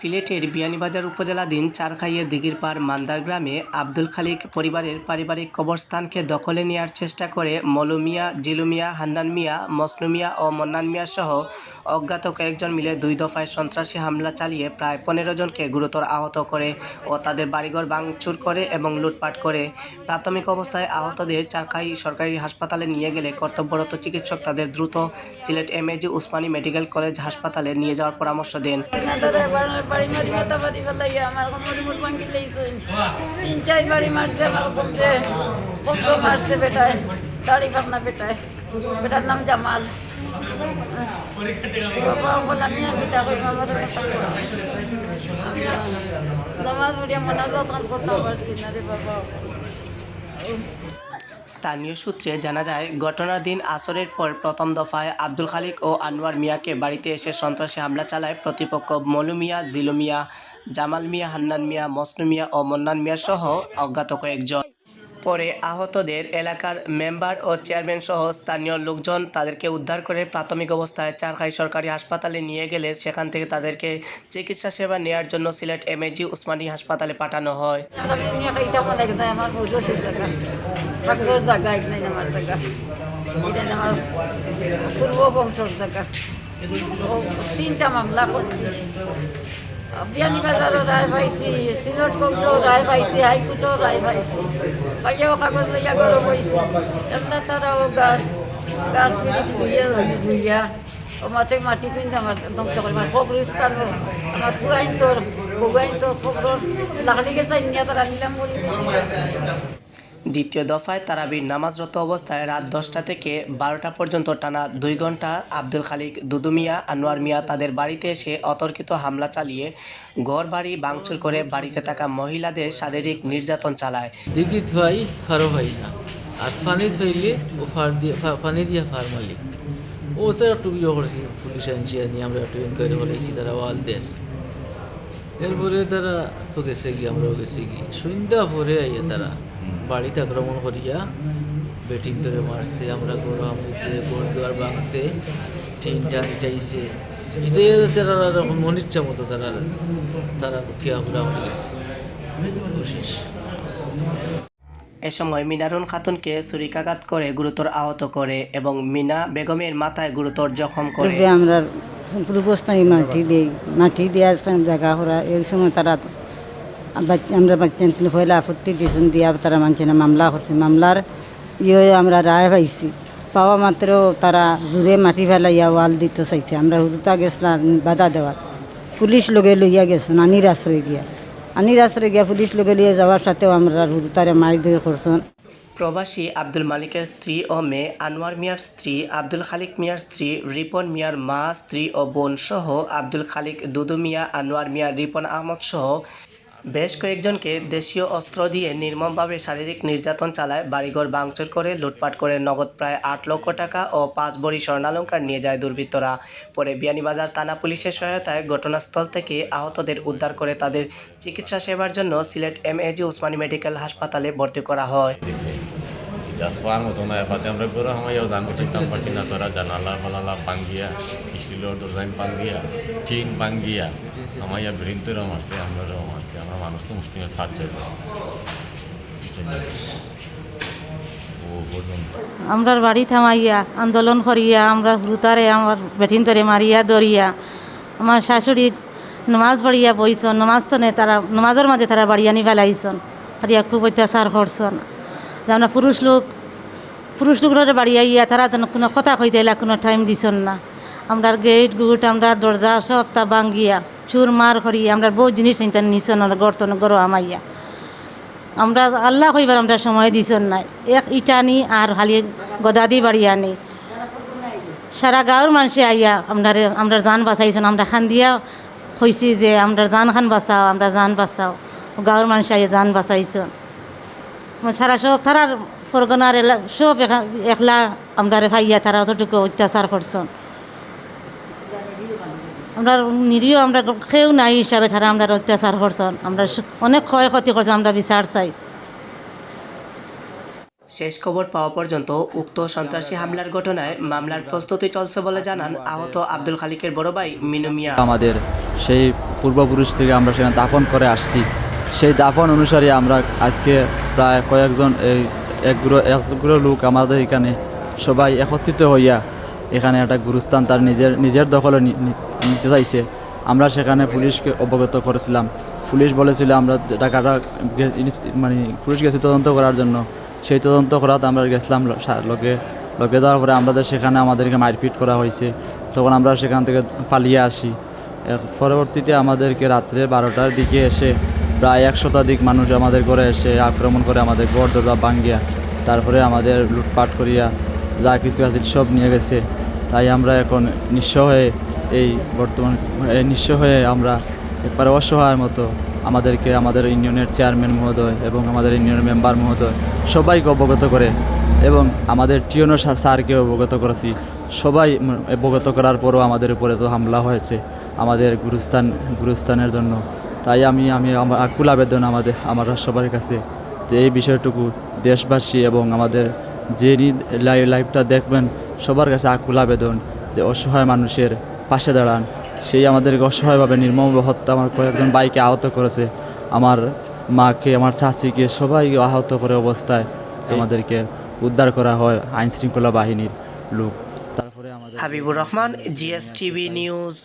সিলেটের বিয়ানীবাজার উপজেলাধীন চারখাইয়ে দিঘির পাড় মান্দার গ্রামে আব্দুল খালিক পরিবারের পারিবারিক কবরস্থানকে দখলে নেওয়ার চেষ্টা করে মলুমিয়া, জিলুমিয়া জিলু মিয়া হান্নান মিয়া মসনু মিয়া ও মন্নান মিয়া সহ অজ্ঞাত কয়েকজন মিলে দুই দফায় সন্ত্রাসী হামলা চালিয়ে প্রায় পনেরো জনকে গুরুতর আহত করে ও তাদের বাড়িঘর ভাঙচুর করে এবং লুটপাট করে। প্রাথমিক অবস্থায় আহতদের চারখাই সরকারি হাসপাতালে নিয়ে গেলে কর্তব্যরত চিকিৎসক তাদের দ্রুত Sylhet MAG Osmani medical college হাসপাতালে নিয়ে যাওয়ার পরামর্শ দেন। বাড়ি মারি মাথা বাড়ি ফেলাই আমার কোমরে মুর ভাঙ্গি লাইছেন তিন, চার বাড়ি মারছে আমার কমছে কমলো মারছে বেটায়, দাড়ি পাবনা বেটায়। বেটার নাম জামাল। বাবা, বলে আমি আর কিতা করি আমার নামাজ পড়িয়া মোনাজাত করতে পারছি না রে বাবা। স্থানীয় সূত্রে জানা যায়, ঘটনার দিন আসরের পর প্রথম দফায় আব্দুল খালিক ও আনোয়ার মিয়াকে বাড়িতে এসে সন্ত্রাসী হামলা চালায় প্রতিপক্ষ মলু মিয়া, জিলু মিয়া, জামাল মিয়া, হান্নান মিয়া, মসনু মিয়া ও মন্নান মিয়া সহ অজ্ঞাত কয়েকজন। পরে আহতদের এলাকার মেম্বার ও চেয়ারম্যান সহ স্থানীয় লোকজন তাদেরকে উদ্ধার করে প্রাথমিক অবস্থায় চারখাই সরকারি হাসপাতালে নিয়ে গেলে সেখান থেকে তাদেরকে চিকিৎসা সেবা নেওয়ার জন্য সিলেট এমএজি উসমানী হাসপাতালে পাঠানো হয়। পূর্ব বংশর জায়গা তিনটা মামলা করছি। বিয়ানীবাজারও রায় পাইছি সিলট কোর্টও রায় পাইছি হাইকোর্টও রায় পাইছি পাইয়াও কাগজ লইয়া গরম হয়েছি এমনি তারাও গাছ গাছ মেরে ধুইয়া ধুইয়া মাঠে মাটি কিনতে আমার ধ্বংস করে আমার কবরিস্তান আমার ফুয়াইন তোর বগুয়াইন তোর খবর লাকড়িকে চাই নিয়ে তারা নিলাম বলি দ্বিতীয় দফায় তারাবির নামাজরত অবস্থায় রাত দশটা থেকে বারোটা পর্যন্ত টানা দুই ঘণ্টা আব্দুল খালিক, দুদু মিয়া, আনোয়ার মিয়া তাদের বাড়িতে এসে অতর্কিত হামলা চালিয়ে ঘর বাড়ি ভাঙচুর করে বাড়িতে থাকা মহিলাদের শারীরিক নির্যাতন চালায়। দিঘি থুয়াই ফারো ভাই না। আর পানি থইলে ও ফার দিয়ে ফা- পানি দিয়া ফার মালিক। ও তো একটু ইয়ে করছি, পুলিশ আনছি, আনি আমরা একটু ইনকোয়ারি বলেছি তারা ওয়ালদের এরপরে তারা তো গেছে কি আমরাও গেছি কি সন্ধ্যা ভরে আইয়া তারা বাড়িতে আক্রমণ করিয়া বেটিং ধরে মারছে আমরা গরু হামাইছে ঘর দুয়ার ভাঙছে টিনটা ইটাইছে। এটাই তারা এরকম মনিচ্ছা মতো তারা তারা কিয়া ঘুরা হয়ে গেছে। শেষ এ সময় মিনারুন খাতুনকে ছুরিকাঘাত করে গুরুতর আহত করে এবং মিনা বেগমের মাথায় গুরুতর জখম করে। আমরা পূর্বস্থানে মাটি দিই মাটি দেওয়ার জায়গা করা এই সময় তারা আমরা বাচ্চা আপত্তি দিয়েছেন, দিয়া তারা মানছে না, মামলা করছে। মামলার ইয়ে আমরা রায় পাইছি। পাওয়া মাত্র তারা জোরে মাটি ফেলাইয়া ওয়াল দিতে চাইছে। আমরা হুদুতা গেছিলাম বাধা দেওয়ার। পুলিশ লগে লইয়া গেছেন আনির আশ্রয় গিয়া। আনির আশ্রয় গিয়া পুলিশ লগে লইয়া যাওয়ার সাথেও আমরা হুদুতারে মারি দিয়ে করছেন। প্রবাসী আব্দুল মালিকের স্ত্রী ও মেয়ে, আনোয়ার মিয়ার স্ত্রী, আব্দুল খালিক মিয়ার স্ত্রী, রিপন মিয়ার মা, স্ত্রী ও বোন সহ আব্দুল খালিক, দুদু মিয়া, আনোয়ার মিয়া, রিপন আহমদ সহ বেশ কয়েকজনকে দেশীয় অস্ত্র দিয়ে নির্মমভাবে শারীরিক নির্যাতন চালায়, বাড়িঘর ভাঙচুর করে লুটপাট করে নগদ প্রায় আট লক্ষ টাকা ও পাঁচ বড়ি স্বর্ণালঙ্কার নিয়ে যায় দুর্বৃত্তরা। পরে বিয়ানীবাজার থানা পুলিশের সহায়তায় ঘটনাস্থল থেকে আহতদের উদ্ধার করে তাদের চিকিৎসা সেবার জন্য সিলেট এমএজি উসমানী মেডিকেল হাসপাতালে ভর্তি করা হয়। খোৱাৰ মতো পাতে আমরা পারছি না তোরা জানালা দরজাইন টিন পাঙ্গিয়া আমাইয়া ব্রিন্তরও মারছে আমরাও মারছে আমার মানুষ তো মুসলিমের যায় আমরার বাড়ি থামাইয়া আন্দোলন করিয়া আমরা হুতারে আমার বেঠিন তরে মারিয়া দরিয়া আমার শাশুড়ি নমাজ পড়িয়া বইছন নমাজ তো নেই তারা নমাজের মাঝে তারা বাড়ি আনি ফেলাইছন হারিয়া খুব অত্যাচার করছন যে আমরা পুরুষ লোক পুরুষ লোকের বাড়ি আইয়া তারা কোনো কথা কইতে এলা কোনো টাইম দিছন না আমরা গেট গুট আমরা দরজা সব তা ভাঙ্গিয়া চুর মার করিয়া আমরা বহু জিনিস নিতেন নিছন গর্তন গরো আমাইয়া। আমরা আল্লাহ কইবার আমরা সময় দিছন নাই। এক ইটানি আর খালি গদাদি বাড়ি আনি। সারা গাঁৱৰ মানুষে আইয়া আমরা আমরা জান বাঁচাইছেন। আমরা খান দিয়া কইছি যে আমরা জান খান বাঁচাও, আমরা জান বাঁচাও। গাঁৱৰ মানুষে আইয়া জান বাঁচাইছেন। সারা সব তারার ফরগনার এলা, সব একলা আমরা ভাইয়া তারা অতটুকু অত্যাচার করছেন আমরা নিরীহ আমরা কেউ নাই হিসাবে তারা আমরা অত্যাচার করছেন। আমরা অনেক ক্ষয়ক্ষতি করছেন আমরা বিচার চাই। শেষ খবর পাওয়া পর্যন্ত উক্ত সন্ত্রাসী হামলার ঘটনায় মামলার প্রস্তুতি চলছে বলে জানান আহত আব্দুল খালিকের বড় ভাই মিনু মিয়া। আমাদের সেই পূর্বপুরুষ থেকে আমরা সেখানে দাফন করে আসছি। সেই দাফন অনুসারে আমরা আজকে প্রায় কয়েকজন এই একগুলো একগুলো লোক আমাদের এখানে সবাই একত্রিত হইয়া এখানে একটা গুরুস্থান, তার নিজের নিজের দখলে নিতে চাইছে। আমরা সেখানে পুলিশকে অবগত করেছিলাম। পুলিশ বলেছিল আমরা টাকাটা মানে পুলিশ গেছে তদন্ত করার জন্য। সেই তদন্ত করাতে আমরা গেছিলাম লোকে লগে যাওয়ার পরে আমাদের সেখানে আমাদেরকে মারপিট করা হয়েছে, তখন আমরা সেখান থেকে পালিয়ে আসি। পরবর্তীতে আমাদেরকে রাত্রে বারোটার দিকে এসে প্রায় এক শতাধিক মানুষ আমাদের ঘরে এসে আক্রমণ করে আমাদের ঘর দরজা ভাঙ্গিয়া তারপরে আমাদের লুটপাট করিয়া যা কিছু আছে সব নিয়ে গেছে। তাই আমরা এখন নিঃস্ব হয়ে এই বর্তমান নিঃস্ব হয়ে আমরা একবারে অসহায়ের মতো আমাদেরকে আমাদের ইউনিয়নের চেয়ারম্যান মহোদয় এবং আমাদের ইউনিয়নের মেম্বার মহোদয় সবাইকে অবগত করে এবং আমাদের টিওনো স্যারকে অবগত করেছি। সবাই অবগত করার পরও আমাদের উপরে তো হামলা হয়েছে আমাদের গুরুস্থান, গুরুস্থানের জন্য। তাই আমি আমি আমার আকুল আবেদন আমাদের, আমার সবার কাছে যে এই বিষয়টুকু দেশবাসী এবং আমাদের যে লাইভটা দেখবেন সবার কাছে আকুল আবেদন যে অসহায় মানুষের পাশে দাঁড়ান। সেই আমাদেরকে অসহায়ভাবে নির্মম হত্যা আমার কয়েকজন বাইকে আহত করেছে। আমার মাকে আমার চাচিকে সবাই আহত করে অবস্থায় আমাদেরকে উদ্ধার করা হয় আইনশৃঙ্খলা বাহিনীর লোক। তারপরে আমাদের Habibur Rahman GS TV news.